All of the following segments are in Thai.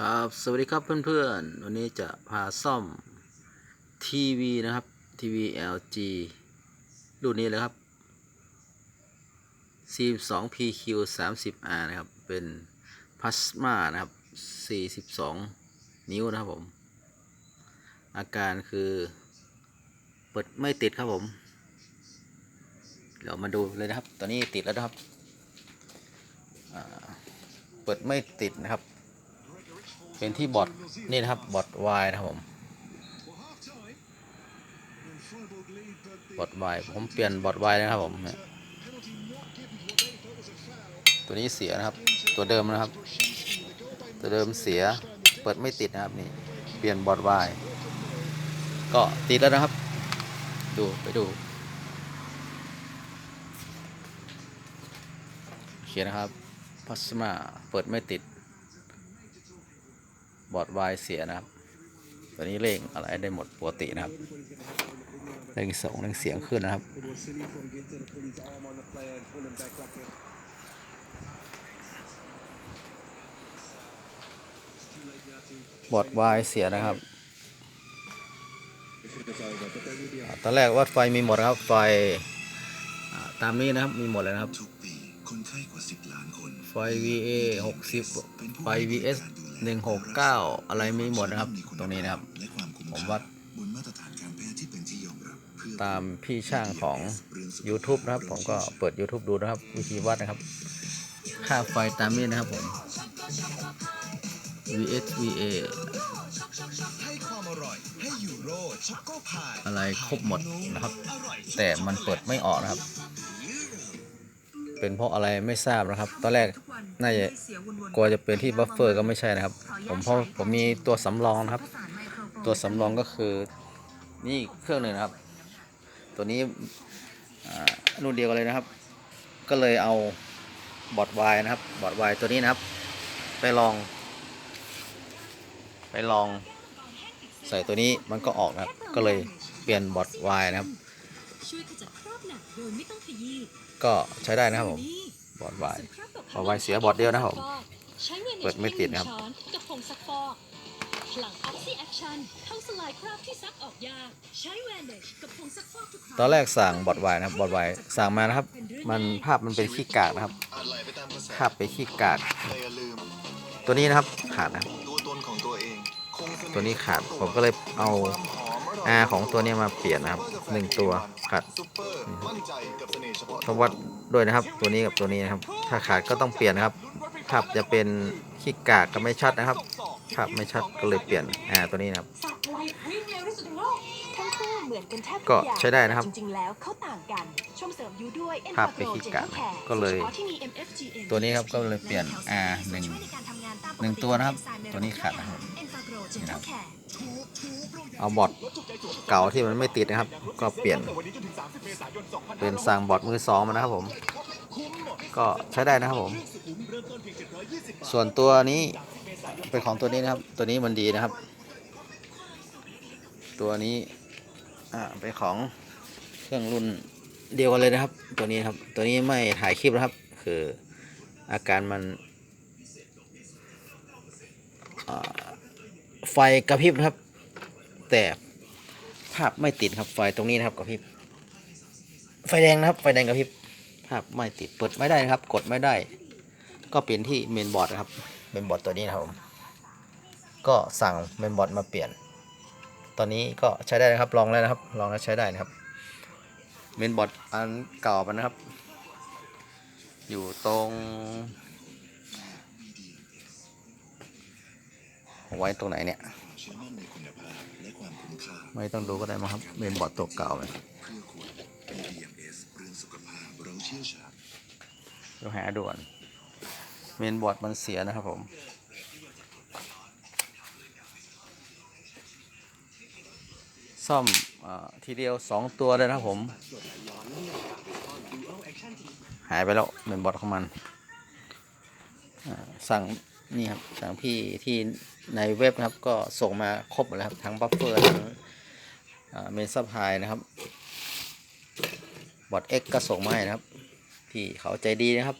ครับสวัสดีครับเพื่อนๆ วันนี้จะพาซ่อมทีวีนะครับทีวี LG รุ่นนี้เลยครับ 42PQ 30R นะครับ เป็นพลาสมานะครับ 42 นิ้วนะครับผม อาการคือ เปิดไม่ติดครับผมเดี๋ยวมาดูเลยนะครับ ตอนนี้ติดแล้วนะครับ เปิดไม่ติดนะครับ เป็นที่บอร์ดนี่นะครับบอร์ดวายนะครับผมบอร์ดวายผมเปลี่ยนบอร์ดวายนะครับผมตัวนี้เสียนะครับ ตัวเดิมนะครับ ตัวเดิมเสียเปิดไม่ติดนะครับนี่เปลี่ยนบอร์ดวายก็ติดแล้วนะครับ ดูไปดูเขียนนะครับพัสมาเปิดไม่ติด บอดวายเสียนะครับ ตัวนี้เร่งอะไรได้หมดปกตินะครับเร่งส่งเร่งเสียงขึ้นนะครับบอดวายเสียนะครับตอนแรกวัดไฟมีหมดครับไฟตามนี้นะครับมีหมดเลยนะครับทุกปีคนไข้ก ว่า10ล้านคนไฟ VA 60ไฟ VS 169อะไรมีหมดนะครับ ตรงนี้นะครับ ผมค่าดตามพี่ช่างของ YouTube นะครับ ผมก็เปิด YouTube ดูนะครับ วิธีวัดนะครับ ค่าไฟตามนี้นะครับผม VS VA อะไรครบหมดนะครับ แต่มันเปิดไม่ออกนะครับ เป็นเพราะอะไรไม่ทราบนะครับ ตอนแรกน่าจะกลัวจะเป็นที่บัฟเฟอร์ก็ไม่ใช่นะครับ ผมเพราะผมมีตัวสำรองนะครับ ตัวสำรองก็คือนี่เครื่องหนึ่งนะครับ ตัวนี้อ่ารุ่นเดียวกันเลยนะครับ ก็เลยเอาบอร์ดวายนะครับบอร์ดวายตัวนี้นะครับ ไปลอง ไปลองใส่ตัวนี้มันก็ออกนะครับ ก็เลยเปลี่ยนบอร์ดวายนะครับ ช่วยขจัดคราบหนักโดยไม่ต้องขยี้ก็ใช้ได้นะครับผมนี่บอร์ดวายสึกคราบตกเอาไว้เสียบอร์ดเดียวนะครับผมใช้เงินในเปิดไม่ติดนะครับช้อนกับผงซักฟอกพลังออกซิแอคชั่นเข้าสลายคราบที่ซักออกยากใช้แวนเดชกับผงซักฟอกทุกครั้งตอนแรกสั่งบอร์ดวายนะครับบอร์ดวายสั่งมานะครับ มันภาพมันเป็นขี้กากนะครับอาจไหลไปตามกระแสภาพเป็นขี้กากแต่อย่าลืมตัวนี้นะครับขาดนะครับตัวตนของตัวเองคงเสน่ห์ตัวนี้ขาดผมก็เลยเอา ความหอม R ของตัวนี้มาเปลี่ยนนะครับหนึ่งตัวขาดซุปเปอร์มั่นใจกับเสน่ห์เฉพาะต้องวัดด้วยนะครับ ตัวนี้กับตัวนี้นะครับ ถ้าขาดก็ต้องเปลี่ยนนะครับภาพจะเป็นขี้กากก็ไม่ชัดนะครับภาพไม่ชัดก็เลยเปลี่ยน R ตัวนี้นะครับ เหมือนกันแทบทุก็อย่างใช้ได้นะครับจริงๆแล้วเขาต่างกันชมเสริมยูด้วยภาพเป็นขี้กากก็เลยฉพาะที่มี MFGM ตัวนี้ครับก็เลยเปลี่ยน R หนึ่งช่วยในการทำงานตามปกติหนึ่งตัวนะครับของเอนไซม์ตัวนี้ขาดนะครับ Enfagro นี่นะครับ Gentle Care เอาบอร์ดเก่าที่มันไม่ติดนะครับ ก็เปลี่ยนเป็นสั่งบอร์ดมือสองมานะครับผม ก็ใช้ได้นะครับผม ส่วนตัวนี้เป็นของตัวนี้นะครับ ตัวนี้มันดีนะครับ ตัวนี้ อ่าเป็นของเครื่องรุ่นเดียวกันเลยนะครับ ตัวนี้ครับ ตัวนี้ไม่ถ่ายคลิปนะครับ คืออาการมันไฟกระพริบนะครับ แต่ภาพไม่ติดครับไฟตรงนี้นะครับกระพริบไฟแดงนะครับ ไฟแดงกระพริบภาพไม่ติดเปิดไม่ได้นะครับ กดไม่ได้ ก็เปลี่ยนที่เมนบอร์ดนะครับเมนบอร์ดตัวนี้นะครับก็สั่งเมนบอร์ดมาเปลี่ยน ตอนนี้ก็ใช้ได้นะครับลองแล้วนะครับ ลองแล้วใช้ได้นะครับเมนบอร์ดอันเก่ามันนะครับ อยู่ตรงไว้ตรงไหนเนี่ย ไม่ต้องดูก็ได้มั้งครับเมนบอร์ดตัวเก่าเลยเพื่อคุณ BDMS เรื่องสุขภาพเราเชี่ยวชาญเราหาด่วนเมนบอร์ดมันเสียนะครับผม ซ่อมอทีเดียว 2 ตัวเลยนะครับผม หายไปแล้วเมนบอดของมันสั่งนี่ครับสั่งพี่ที่ในเว็บนะครับก็ส่งมาครบแล้วครับ ทั้งบัฟเฟอร์ทั้งเมนซับไฮนะครับบอร์ด X ก็ส่งมาให้นะครับพี่เขาใจดีนะครับ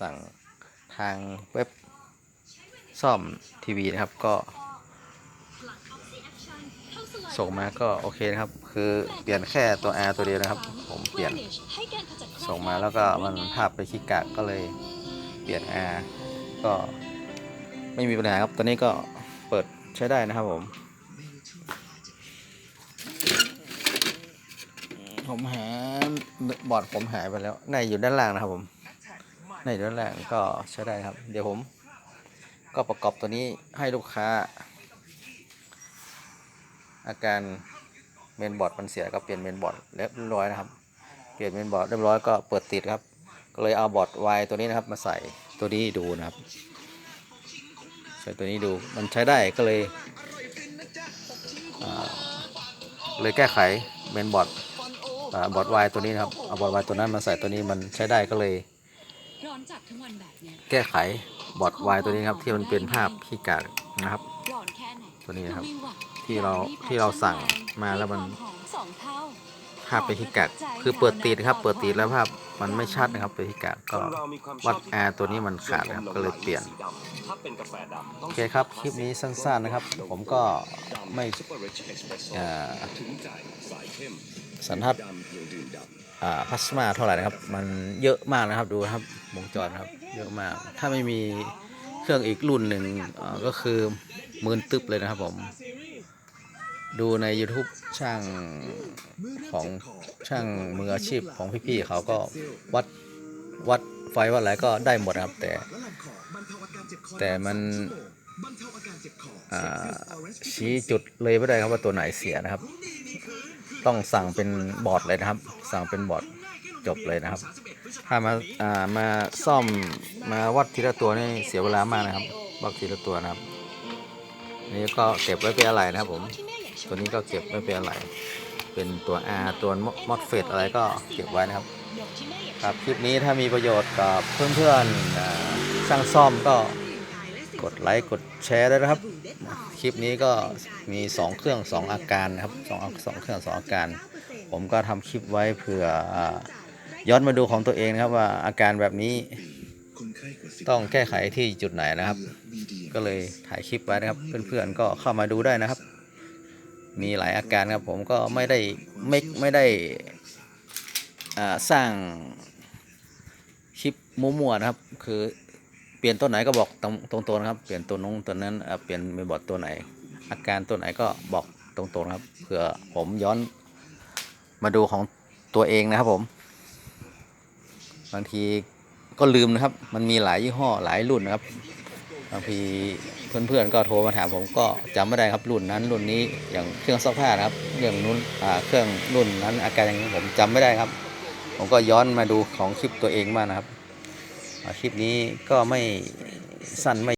สั่งทางเว็บซ่อมทีวีนะครับก็ ส่งมาก็โอเคนะครับ คือเปลี่ยนแค่ตัว R ตัวเดียวนะครับ ผมเปลี่ยนส่งมาแล้วก็มันภาพไปขี้กากก็เลยเปลี่ยน R ก็ไม่มีปัญหาครับตัวนี้ก็เปิดใช้ได้นะครับผม ผมหาบอร์ดผมหายไปแล้วในอยู่ด้านล่างนะครับผมในอยู่ด้านล่างก็ใช้ได้ครับ เดี๋ยวผม ก็ประกอบตัวนี้ให้ลูกค้า อาการเมนบอร์ดมันเสียก็เปลี่ยนเมนบอร์ดเรียบร้อยนะครับ เปลี่ยนเมนบอร์ดเรียบร้อยก็เปิดติดครับ ก็เลยเอาบอร์ดไวตัวนี้นะครับมาใส่ตัวนี้ดูนะครับ ใส่ตัวนี้ดูมันใช้ได้ก็เลยอ่าเลยแก้ไขเมนบอร์ดอ่าบอร์ดไวตัวนี้นะครับเอาบอร์ดไวตัวนั้นมาใส่ตัวนี้มันใช้ได้ก็เลยร้อนจัดทั้งวันแบบเนี้ยแก้ไขบอร์ดไวตัวนี้ครับที่มันเป็นภาพขี้กากนะครับร้อนแค่ไหนตัวนี้นะครับก็ไม่หวั่น ที่เราที่เราสั่งมาแล้วมันหอมสองเท่าภาพเป็นขี้กากคือเปิดติดนะครับ เปิดติดแล้วภาพมันไม่ชัดนะครับเป็นขี้กากก็วัด R ตัวนี้มันขาดนะครับก็เลยเปลี่ยนถ้าเป็นกาแฟดำต้โอองเคครับคลิปนี้สั้นๆนะครับ ผมก็ไม่ซุปเปอร์ริชเอ็กซ์เพรสโซ่อ่าถึงใจสายเข้มสันทัดดำเพียงดื่มดำอ่าพลาสมาเท่าไหร่นะครับ มันเยอะมากนะครับดูนะครับวงจรครับ เยอะมาก ถ้าไม่มีเครื่องอีกรุ่นหนึ่งอ่าก็คือหมืนตึบเลยนะครับผม ดูใน YouTube ช่างของช่างมืออาชีพของพี่ๆเขาก็วัดวัดไฟวัดอะไรก็ได้หมดครับแต่ แต่มันชี้จุดเลยไม่ได้ครับว่าตัวไหนเสียนะครับ ต้องสั่งเป็นบอร์ดเลยนะครับ สั่งเป็นบอร์ดจบเลยนะครับ ถ้ามาอ่ามาซ่อมมาวัดทีละตัวนี่เสียเวลามากนะครับวัดทีละตัวนะครับ นี่ก็เก็บไว้เป็นอะไรนะครับผม ตัวนี้ก็เก็บไว้เป็นอะไร เป็นตัว R ตัวมอดเฟตอะไรก็เก็บไว้นะครับ ครับคลิปนี้ถ้ามีประโยชน์กับเพื่อนๆอ่าช่างซ่อมก็กดไลค์กดแชร์ด้วยนะครับ คลิปนี้ก็มี 2 เครื่อง 2 อาการนะครับสองสองเครื่อง 2 อาการ ผมก็ทำคลิปไว้เผื่อย้อนมาดูของตัวเองนะครับว่าอาการแบบนี้ต้องแก้ไขที่จุดไหนนะครับ ก็เลยถ่ายคลิปไว้นะครับ เพื่อนๆก็เข้ามาดูได้นะครับ มีหลายอาการครับผมก็ไม่ได้ไม่ไม่ได้สร้างคลิปมั่วๆนะครับ คือเปลี่ยนตัวไหนก็บอกตรงตรงๆนะครับ เปลี่ยนตัวนู้นตัวนั้นเปลี่ยนเมนบอร์ดตัวไหน อาการตัวไหนก็บอกตรงๆนะครับเผื่อผมย้อนมาดูของตัวเองนะครับผม บางทีก็ลืมนะครับ มันมีหลายยี่ห้อหลายรุ่นนะครับ บางทีเพื่อนๆก็โทรมาถามผมก็จำไม่ได้ครับรุ่นนั้นรุ่นนี้อย่างเครื่องซักผ้านะครับเรื่องนู้นเครื่องรุ่นนั้นอาการอย่างนี้ผมจำไม่ได้ครับ ผมก็ย้อนมาดูของคลิปตัวเองมางนะครับคลิปนี้ก็ไม่สั้นไม่